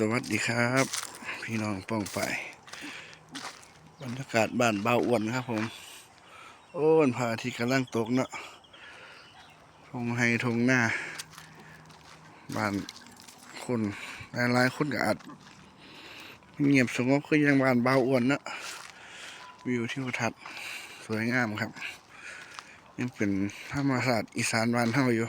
สวัสดีครับ พี่น้องป้องไปบรรยากาศบ้านเบาอ้วนครับผม โอ้วันพระอาทิตย์กำลังตกเนาะทงไฮทงหน้า บ้านคนหลายๆคนก็อาจเงียบสงบคือยังบ้านเบาอ้วนเนาะวิวทิวทัศน์สวยงามครับ ยังเป็นธรรมศาสตร์อีสานบ้านเฮาอยู่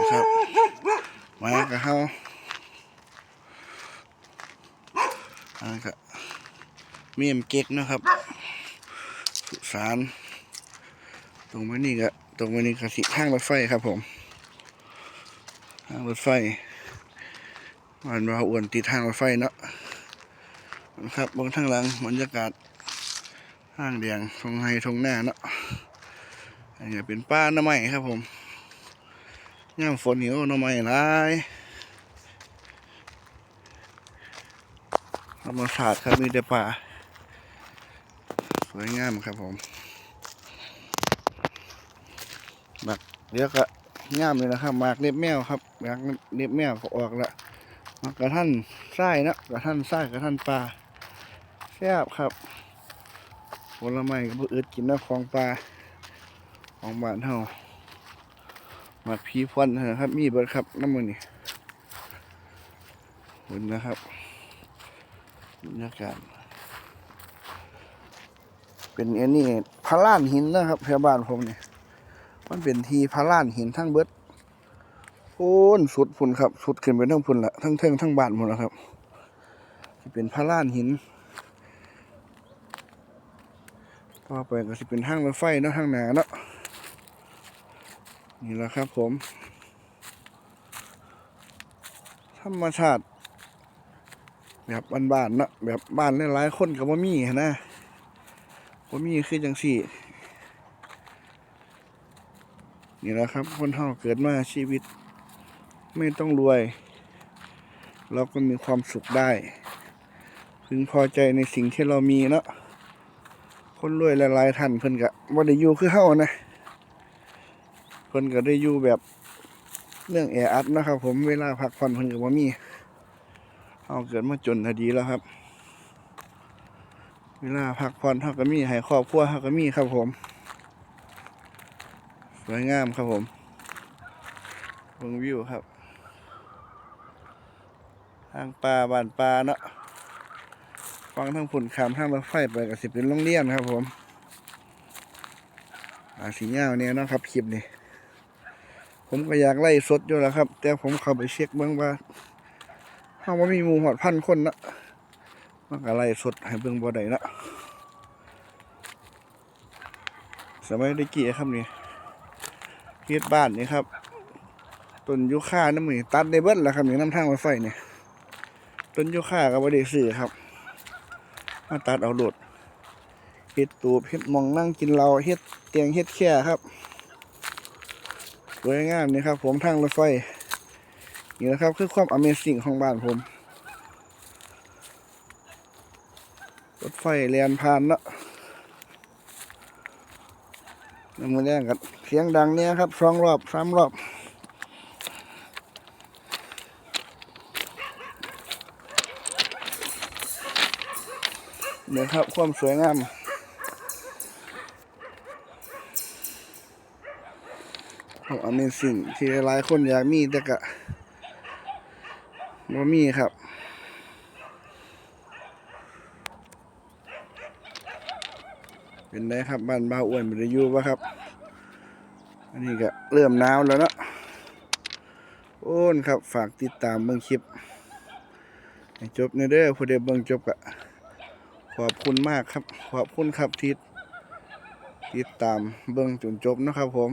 นะครับ มากับเขาอันนั้ก็มีมเก๊กนะครับสุสานตรงไปนี่ก็ตรงไปนี่ก็สิทางรถไฟครับผมทางรถไฟมันว่าอ้วนติดทางรถไฟเนาะนะครับบนทางหลังบรรยากาศห้างเดียงทงไฮทงหน้าเนาะอันนี้เป็นป้าหน้าไม้ครับผม ย่ามฝนเหนียวน่อไม้ลายธรรมศาสตร์ครับมีแต่ป่า สวยงามครับผมหมักเดี๋ยวก็งามเลยนะครับหมากเล็บแมวครับหมากเล็บแมวก็ออกละหมากกระท่านไส้นะกระท่านไส้กระท่านปลาแซ่บครับผลไม้ก็บ่อึดกินนะของปลาของบ้านเฮา มาพีฟอนนะครับ มีเบิดครับน้ำมันนี่เห็นนะครับบรรยากาศเป็นอันนี้พาล่านหินนะครับแถวบ้านผมเนี่ยมันเป็นทีพาล่านหินทั้งเบิดโอ้นสุดพุ่นครับสุดขึ้นไปทั้งพุ่นละทั้งเทิงทั้งบ้านหมดแล้วครับเป็นพาล่านหินต่อไปก็จะเป็นห้างรถไฟเนาะห้างหนาเนาะ นี่แหละครับผม ธรรมชาติ แบบบ้านๆเนาะแบบบ้านหลายๆคนกับว่ามีหั้นนะว่ามีคือจังสี่ นี่แหละครับ คนเฮาเกิดมาชีวิต ไม่ต้องรวย เราก็มีความสุขได้ พึงพอใจในสิ่งที่เรามีเนาะคนรวยหลายๆท่านเพิ่นกะว่าได้อยู่คือเฮานะ เพิ่นก็ได้อยู่แบบเรื่องแออัดนะครับ ผมเวลาพักผ่อนเพิ่นก็บ่มีเอาเกิดมาจนทดีแล้วครับ เวลาพักผ่อนเฮาก็มีให้ครอบครัวเฮาก็มีครับผมสวยงามครับผมเบิ่งวิวครับทางป่าบ้านป่าเนาะฟังทางผุ่นขามทางรถไฟไปก็สิบเป็นโรงเรียนครับผมอาสีเงาเนี่ยนะครับคลิปนี้ ผมก็อยากไล่สดอยู่แล้วครับ แต่ผมเข้าไปเช็คเบิ่งว่าเฮาว่ามีหมูหอดพันคนนะมันก็ไล่สดให้เบิ่งบ่ได้นะสมัยตะกี้ครับนี่เฮ็ดบ้านนี่ครับต้นยูคาน้ำมือตัดได้เบิดแล้วครับนี่น้ำทางรถไฟเนี่ยต้นยูคาก็บ่ได้ซื้อครับมาตัดเอาโดดเฮ็ดตูบเฮ็ดมองนั่งกินเหล้าเฮ็ดเตียงเฮ็ดแค่ครับ สวยงามนี่ครับ ผมทางรถไฟนี่นะครับ คือความ Amazing ของบ้านผม รถไฟเลียนผ่านเนาะน้ำมันแรงกันเสียงดังเนี่ยครับสองรอบสามรอบเนี่ยครับความสวยงาม ของ Amazing ที่หลายคนอยากมีแต่กะบ่มีครับเป็นไงครับบ้านบ้าอ้วนบริยูปะครับ อันนี้ก็เริ่มหนาวแล้วเนาะโอ้นครับฝากติดตามเบิ่งคลิปจบในเด้อผู้ใดเบิ่งจบก็ขอบคุณมากครับ ขอบคุณครับที่ติดตามเบิ่งจนจบนะครับผม